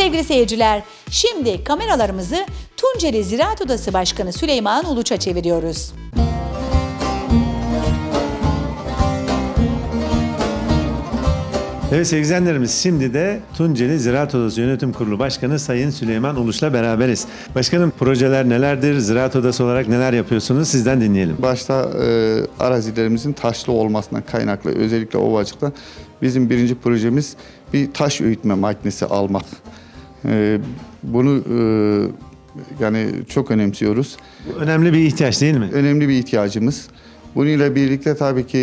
Sevgili seyirciler, şimdi kameralarımızı Tunceli Ziraat Odası Başkanı Süleyman Uluç'a çeviriyoruz. Evet sevgili izleyenlerimiz şimdi de Tunceli Ziraat Odası Yönetim Kurulu Başkanı Sayın Süleyman Uluş'la beraberiz. Başkanım projeler nelerdir? Ziraat Odası olarak neler yapıyorsunuz? Sizden dinleyelim. Başta e, arazilerimizin taşlı olmasından kaynaklı özellikle Ovacık'ta bizim birinci projemiz bir taş öğütme makinesi almak. E, bunu e, yani çok önemsiyoruz. Bu önemli bir ihtiyaç değil mi? Önemli bir ihtiyacımız. Bununla birlikte tabii ki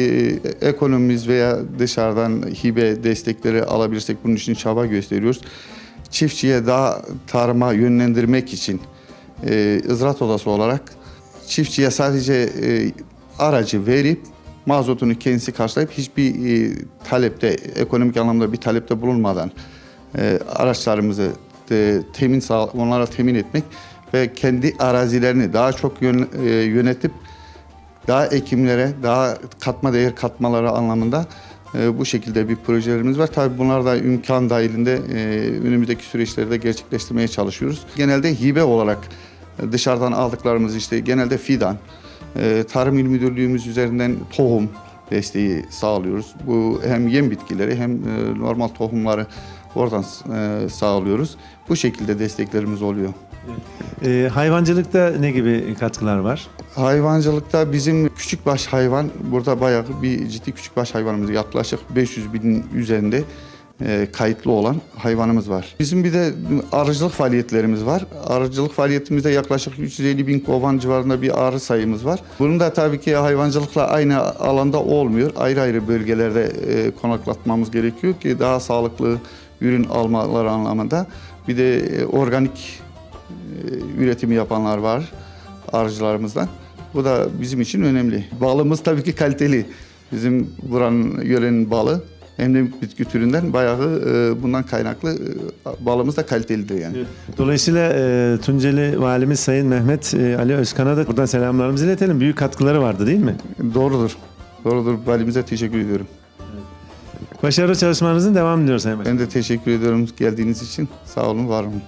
e, ekonomimiz veya dışarıdan hibe destekleri alabilirsek bunun için çaba gösteriyoruz. Çiftçiye daha tarıma yönlendirmek için e, ızrat odası olarak çiftçiye sadece e, aracı verip mazotunu kendisi karşılayıp hiçbir e, talepte, ekonomik anlamda bir talepte bulunmadan e, araçlarımızı e, temin sağ, onlara temin etmek ve kendi arazilerini daha çok yön, e, yönetip daha ekimlere, daha katma değer katmaları anlamında e, bu şekilde bir projelerimiz var. Tabii bunlar da imkan dahilinde e, önümüzdeki süreçlerde gerçekleştirmeye çalışıyoruz. Genelde hibe olarak dışarıdan aldıklarımız işte genelde fidan, e, Tarım İl Müdürlüğümüz üzerinden tohum desteği sağlıyoruz. Bu hem yem bitkileri hem e, normal tohumları oradan e, sağlıyoruz. Bu şekilde desteklerimiz oluyor. Ee, hayvancılıkta ne gibi katkılar var? Hayvancılıkta bizim küçükbaş hayvan, burada bayağı bir ciddi küçükbaş hayvanımız yaklaşık 500 binin üzerinde e, kayıtlı olan hayvanımız var. Bizim bir de arıcılık faaliyetlerimiz var. Arıcılık faaliyetimizde yaklaşık 350 bin kovan civarında bir arı sayımız var. Bunun da tabii ki hayvancılıkla aynı alanda olmuyor. Ayrı ayrı bölgelerde e, konaklatmamız gerekiyor ki daha sağlıklı ürün almaları anlamında. Bir de e, organik e, üretimi yapanlar var arıcılarımızdan. Bu da bizim için önemli. Balımız tabii ki kaliteli. Bizim buranın yörenin balı endemik bitki türünden bayağı e, bundan kaynaklı e, balımız da kalitelidir yani. Dolayısıyla e, Tunceli Valimiz Sayın Mehmet e, Ali Özkan'a da buradan selamlarımızı iletelim. Büyük katkıları vardı değil mi? Doğrudur. Doğrudur. Valimize teşekkür ediyorum. Başarılı çalışmanızın devam diliyoruz Sayın Başkanım. Ben de teşekkür ediyorum geldiğiniz için. Sağ olun, var olun.